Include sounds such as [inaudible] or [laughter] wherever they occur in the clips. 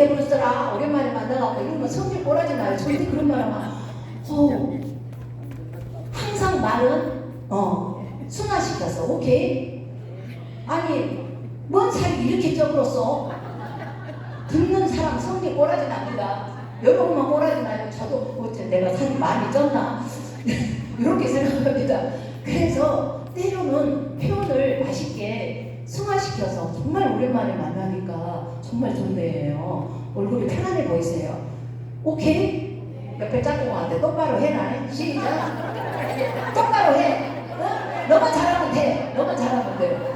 돼버렸더라. 오랜만에 만나갖고 이런 거 성질 꼬라지 마요. 절대 그런 말 하면 어, 항상 말은 어 순화시켜서 오케이. 아니 뭔 살이 이렇게 쪄버렸어? 듣는 사람 성질 꼬라지 납니다. 여러분만 꼬라지 나요. 저도 어째 내가 살이 많이 쪘나 [laughs] 이렇게 생각합니다. 그래서 때로는 표현을 맛있게 승화시켜서 정말 오랜만에 만나니까 정말 좋네요. 얼굴이 편안해 보이세요. 오케이? 옆에 짝꿍한테 똑바로 해라. 시작. 똑바로 해. 어? 너만 잘하면 돼. 너만 잘하면 돼.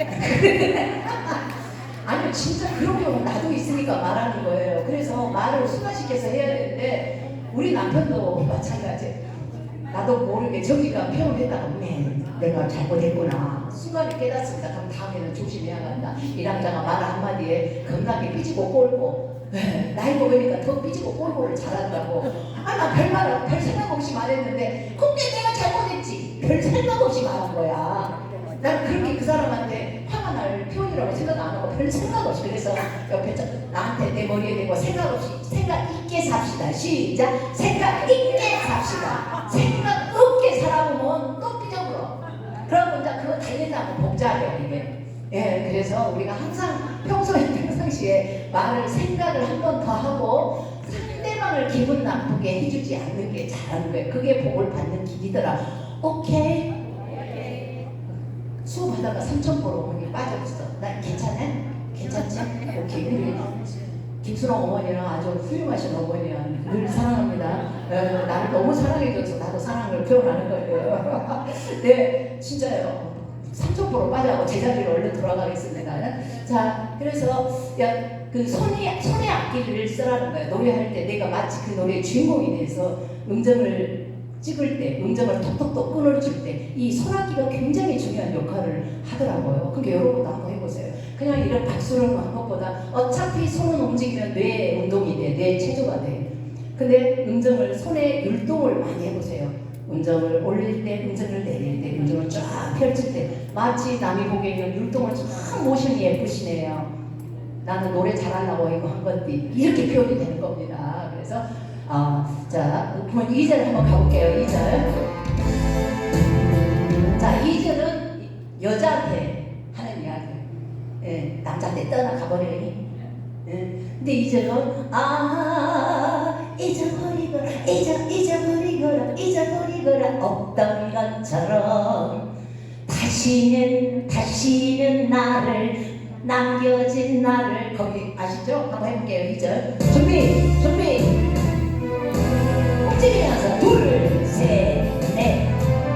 [laughs] 아니 진짜 그런 경우 나도 있으니까 말하는 거예요. 그래서 말을 순화시켜서 해야 되는데 우리 남편도 마찬가지. 나도 모르게 저기가 표현했다가 네, 내가 잘못했구나. 순간에 깨닫습니다. 그럼 다음에는 조심해야 한다. 이 남자가 말 한마디에 겁나게 삐지고 꼴고 네, 나이 먹으니까 더 삐지고 꼴고를 잘한다고. 아, 나 별말, 별 생각 없이 말했는데 그게 내가 잘못했지. 별 생각 없이 말한 거야. 난 그렇게 그 사람한테 날 표현이라고 생각 안 하고 별 생각 없이 그래서 옆에 저, 나한테 내 머리에 대고 생각 없이 생각 있게 삽시다. 시작. 생각 있게 삽시다. 생각 없게 살아보면 또 삐져버려 그러고 이제 그거 달리다고 복잡해 이게 예 그래서 우리가 항상 평소에 [laughs] 평상시에 말을 생각을 한 번 더 하고 상대방을 기분 나쁘게 해주지 않는 게 잘하는 거예요. 그게 복을 받는 길이더라. 오케이 수업하다가 삼천포로 거기 빠졌어. 나 괜찮아? 괜찮지? 오케이. 김수롱 어머니랑 아주 훌륭하신 어머니야. 늘 사랑합니다. 어, 나를 너무 사랑해줘서 나도 사랑을 표현하는 거예요. [laughs] 네, 진짜요. 삼천포로 빠져고 제자리로 얼른 돌아가겠습니다. 자, 그래서 야, 그 손이 손의 악기를 쓰라는 거예요. 노래할 때 내가 마치 그 노래의 주인공이 돼서 음정을 찍을 때 음정을 톡톡톡 끊어줄 때이 손악기가 굉장히 중요한 역할을 하더라고요. 그러니까 여러분도 한번 해보세요. 그냥 이런 박수를 한 것보다 어차피 손은 움직이면 뇌 운동이 돼, 뇌 체조가 돼. 근데 음정을 손의 율동을 많이 해보세요. 음정을 올릴 때, 음정을 내릴 때, 음정을 쫙 펼칠 때 마치 남이 보기에는 율동을 참 모션이 예쁘시네요. 나는 노래 잘하려고 이거 한 건데 이렇게 표현이 되는 겁니다. 그래서 아, 자, 그러면 2절 한번 가볼게요. 2절. 자, 2절은 여자한테 하는 이야기. 예, 남자한테 떠나가 버려니. 예, 근데 2절은 아, 잊어버리거라, 잊어, 잊어버리거라, 잊어버리거라, 없던 것처럼 다시는, 다시는 나를 남겨진 나를 거기 아시죠? 한번 해볼게요. 2절. 준비, 준비. 움직이면서 둘, 셋, 넷.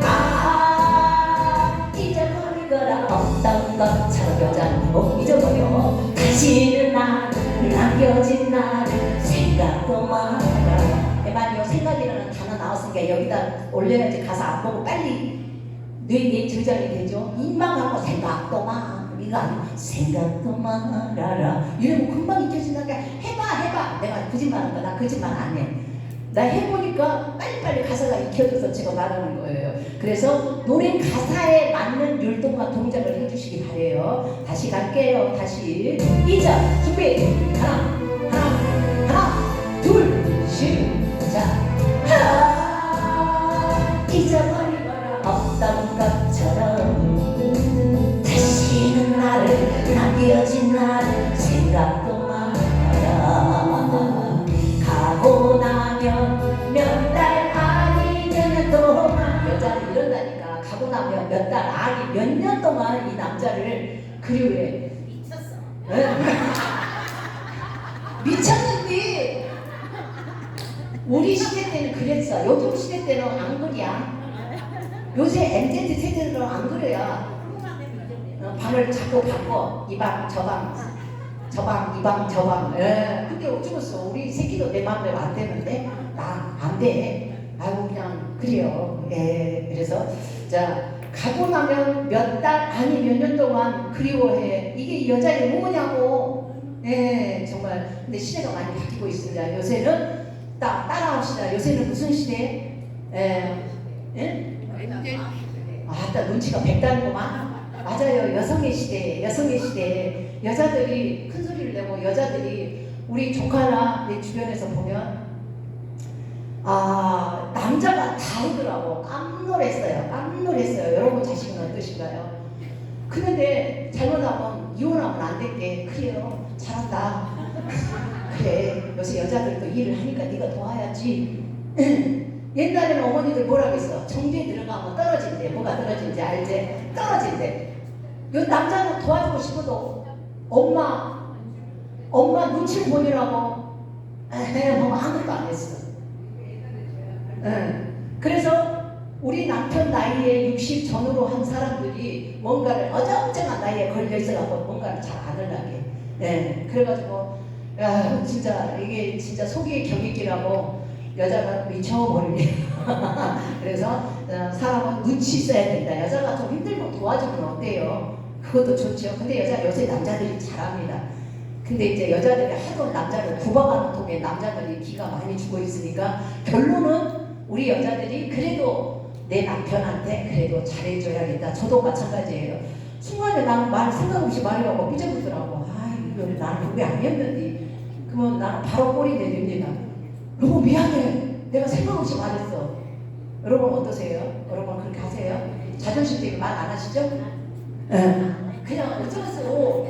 아, 잊어버리거라 없던 것처럼 여자는 못 잊어버려. 다시는 나를 남겨진 나를 생각도 마라. 만약 생각이라는 단어 나왔으니까 여기다 올려야지 가사 안 보고 빨리 뇌에 저장이 되죠. 갖고 생각도 마. 이거 아니고 생각도 말아라. 이러면 금방 잊혀진다니까 해봐 해봐. 내가 거짓말한 거나 거짓말 안 해. 나 해보니까 빨리빨리 가사가 익혀져서 제가 말하는 거예요. 그래서 노래 가사에 맞는 율동과 동작을 해주시기 바래요. 다시 갈게요. 다시 2절 준비 하나 가고 나면 몇 달 아니 몇년 동안 이 남자를 그리워해 미쳤어. 미쳤는데 우리 시대 때는 그랬어. 요즘 시대 때는 안 그래야 요새 MZ 세대들은 안 그래야 어, 방을 자꾸 바꿔 이 방 저 방 저 방 이 방 저방 예. 근데 어쩌겠어 우리 새끼도 내 맘대로 안 되는데 나 안 돼. 아이고 그냥 그래요. 예. 그래서 자 가고 나면 몇 달 아니 몇 년 동안 그리워해. 이게 여자의 뭐냐고. 예 정말. 근데 시대가 많이 바뀌고 있습니다. 요새는 따, 따라합시다. 요새는 무슨 시대? 예? 예? 아 따 눈치가 백단구만. 맞아요. 여성의 시대 여성의 시대. 여자들이 큰 소리를 내고 여자들이 우리 조카나 내 주변에서 보면 아 남자가 다르더라고. 깜놀했어요. 깜놀했어요. 여러분 자식은 어떠신가요? 그런데 잘못하면 이혼하면 안 될게. 그래요. 잘한다. [laughs] 그래. 요새 여자들도 일을 하니까 네가 도와야지. [clears throat] 옛날에는 어머니들 뭐라 그랬어? 정주에 들어가면 떨어진대. 뭐가 떨어진지 알지? 떨어진대. 요 남자는 도와주고 싶어도 엄마 엄마 눈치 보느라고 에헤 뭐 아무것도 안 했어 예. 그래서 우리 남편 나이에 60 전후로 한 사람들이 뭔가를 어정쩡한 나이에 걸려 있어갖고 뭔가를 잘 안 하려게. 예. 그래가지고 야 진짜 이게 진짜 속이 경이기라고 여자가 미쳐버리게. [laughs] 그래서 어, 사람은 눈치 있어야 된다. 여자가 좀 힘들면 도와주면 어때요? 그것도 좋죠. 근데 여자 요새 남자들이 잘합니다. 근데 이제 여자들이 하도 남자를 구박하는 통에 남자들이 기가 많이 죽어 있으니까 결론은 우리 여자들이 그래도 내 남편한테 그래도 잘해줘야겠다. 저도 마찬가지예요. 순간에 나는 말 생각 없이 말해가고 삐져보더라고. 아, 이거 나는 그게 아니었는데. 그러면 나는 바로 꼬리 내립니다. 여러분 미안해. 내가 생각 없이 말했어. 여러분 어떠세요? 여러분 그렇게 하세요? 자존심 때문에 말 안 하시죠? 예. 그냥 어쩌겠어.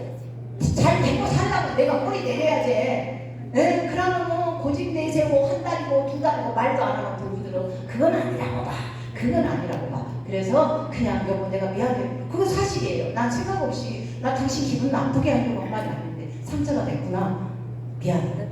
잘 되고 살려면 내가 꼬리 내려야지. 에? 그러면 뭐 고집 내세고 한 달이고 두 달이고 말도 안 하는 부부들은 그건 아니라고 봐. 그건 아니라고 봐. 그래서 그냥 여보 내가 미안해. 그거 사실이에요. 난 생각 없이 나 당신 기분 나쁘게 하려고 한 말이 아닌데 상처가 됐구나. 미안.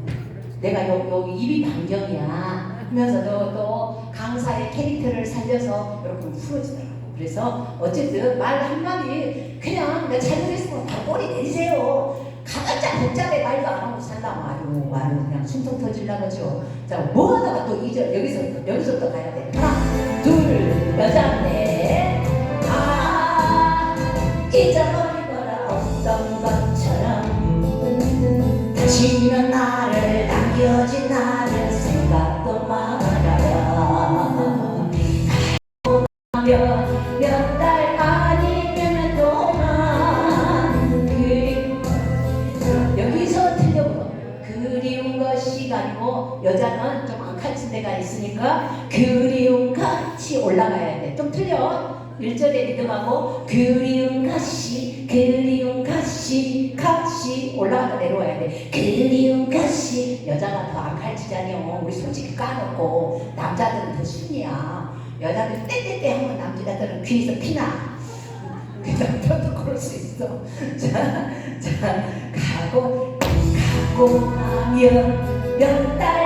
내가 요, 요 입이 반경이야. 하면서도 또 강사의 캐릭터를 살려서 이렇게 풀어지더라고. 그래서 어쨌든 말 한마디 그냥 내가 잘못했으면 다 꼬리 내리세요. 가봤자 복잡해 말도 안 하고 살라고 아주 아주 그냥 숨통 터질라 그죠. 자, 뭐 하다가 또 이절 여기서 여기서부터 가야 돼. 하나, 둘, 여자네. 아, 잊어버릴 거라 없던 것처럼 당신은 나를 남겨진 나를 생각도 말아요. 여자는 좀 앙칼진 데가 있으니까 그리운 같이 올라가야 돼. 좀 틀려? 1절에 리듬하고 그리운 같이 그리운 같이 같이 올라가다 내려와야 돼. 그리운 같이. 여자가 더 앙칼지잖여 우리 솔직히 까놓고. 남자들은 더 순이야. 여자들 떼떼떼 하면 남자들은 귀에서 피나. [laughs] 그 남편도 그럴 수 있어. [laughs] 자, 자 가고 가고 나면 몇 달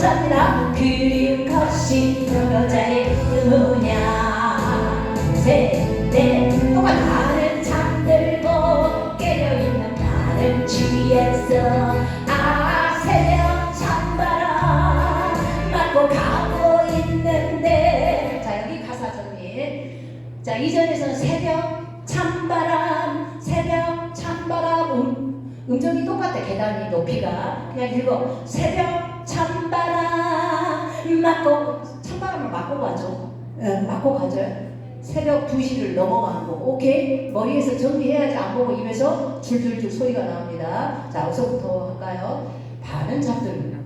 동안 감사합니다. 그리운 것이 여자의 누구냐? 셋넷. 또한 나는 잠들고 깨어있는 나는 취했어. 아 새벽 찬바람 맞고 가고 있는데. 자 여기 가사 정리 자 이전에서는 새벽 찬바람 새벽 찬바람 음, 음정이 똑같아. 계단이 높이가. 그냥 읽어. 새벽 찬바람 맞고 찬바람을 맞고 가죠. 예, 맞고 가죠. 새벽 2시를 넘어가는 거 오케이? 머리에서 정리해야지 안 보고 입에서 줄줄줄 소리가 나옵니다. 자 어서부터 할까요? 반은 잠들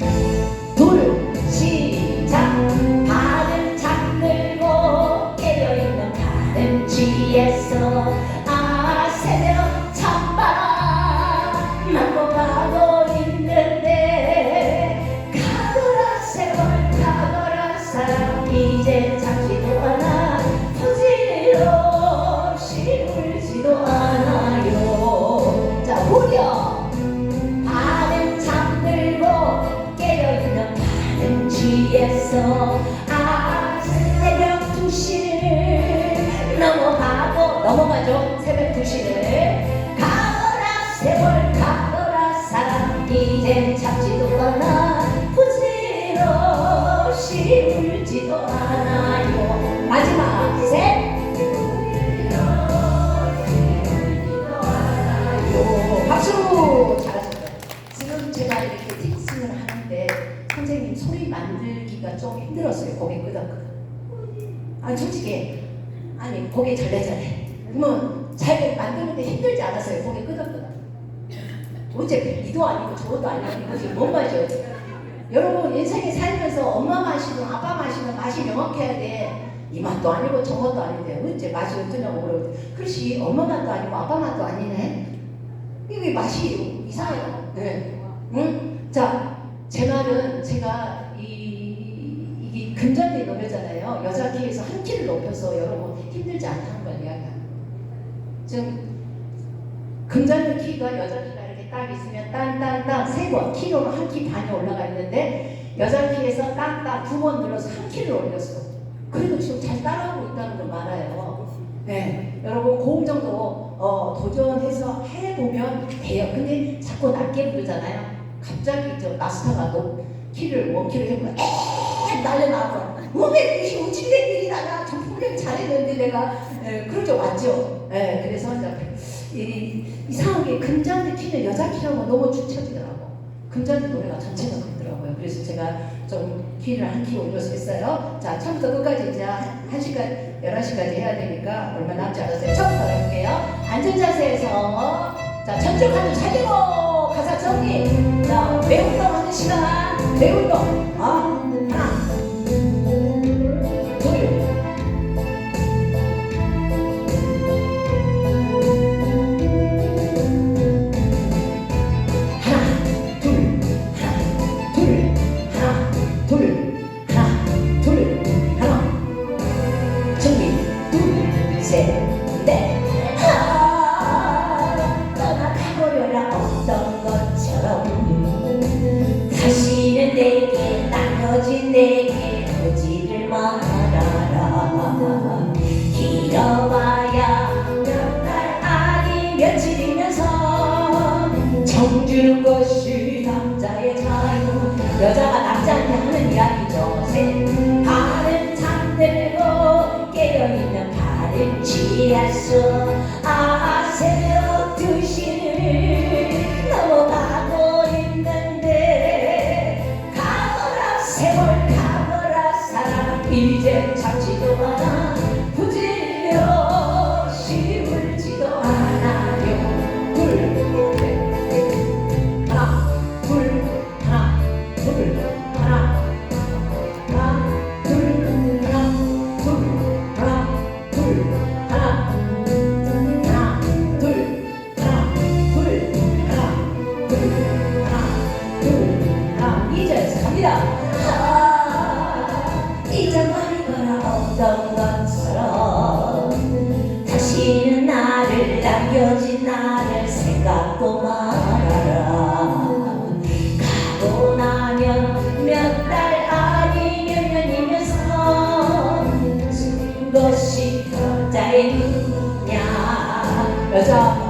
둘 시작. 반은 잠들고 깨어있는 반은 취했어 잡지도 않아 부질없이 울지도 않아요 마지막 셋 요, 박수 잘하셨어요. 지금 제가 이렇게 틱스를 하는데 선생님 소리 만들기가 좀 힘들었어요. 고개 끄덕끄덕. 아 솔직히 아니 고개 절레절레. 그러면 잘 만드는데 힘들지 않았어요. 고개 끄덕끄덕. 어째 이도 아니고 저도 아니고 이것이 뭔 말이죠? 여러분 인생에 살면서 엄마 마시는 아빠 마시는 맛이 명확해야 돼. 이 맛도 아니고 저 맛도 아닌데 언제 맛이 어쩌냐고 그러고 그렇지 엄마 맛도 아니고 아빠 맛도 아니네. 이게 맛이 이상해요. 네. 응? 자, 제 말은 제가 이 이게 금전이 넘어잖아요. 여자 키에서 한 키를 높여서 여러분 힘들지 않다는 걸 이야기합니다. 지금 금전의 키가 여자 키가 딱 있으면 땅땅땅 세번 키로로 한 키 반이 올라가 있는데 여자 키에서 땅땅 두번 눌러서 한 키를 올렸어. 그래도 지금 잘 따라오고 있다는 걸 말아요. 네, 여러분 고음 정도 어, 도전해서 해보면 돼요. 근데 자꾸 낮게 부르잖아요. 갑자기 저또 키를 원키를 해보면 에 날려나와. 우치된 일이 나냐? 저 분명히 잘했는데 내가 에, 그러죠 맞죠? 예, 그래서 이제 이, 이상하게 금잔디 키는 여자 키라고 너무 축처지더라고. 금잔디 노래가 전체가 그렇더라고요. 그래서 제가 좀 키를 한 키 올려서 했어요. 자, 처음부터 끝까지 이제 한, 한 시간, 11시까지 해야 되니까 얼마 남지 않았어요. 처음부터 해볼게요. 앉은 자세에서 자, 전쪽 한줄 살리고 가사 정리. 자, 매운동 하는 시간. 매운동. 아, 나눠진 내게 오지를 말아라. 길어봐야 몇 달 아니 며칠이면서 정주는 것이 남자의 자유. 여자가 남자한테 하는 이야기죠. 셋 발은 잠들고 깨어있는 발은 지하수 아 새벽 눈이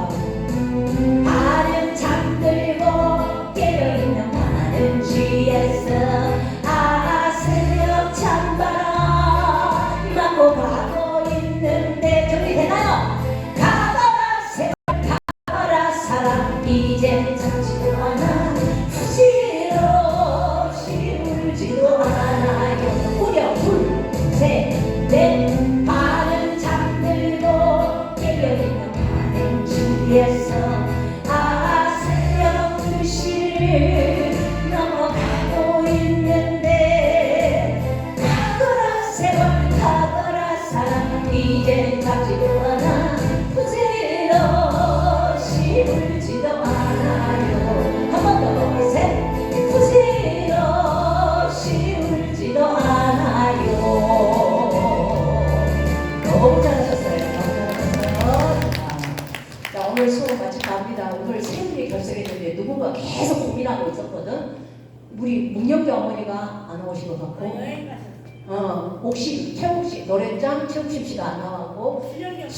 씨가 안 나왔고 신현경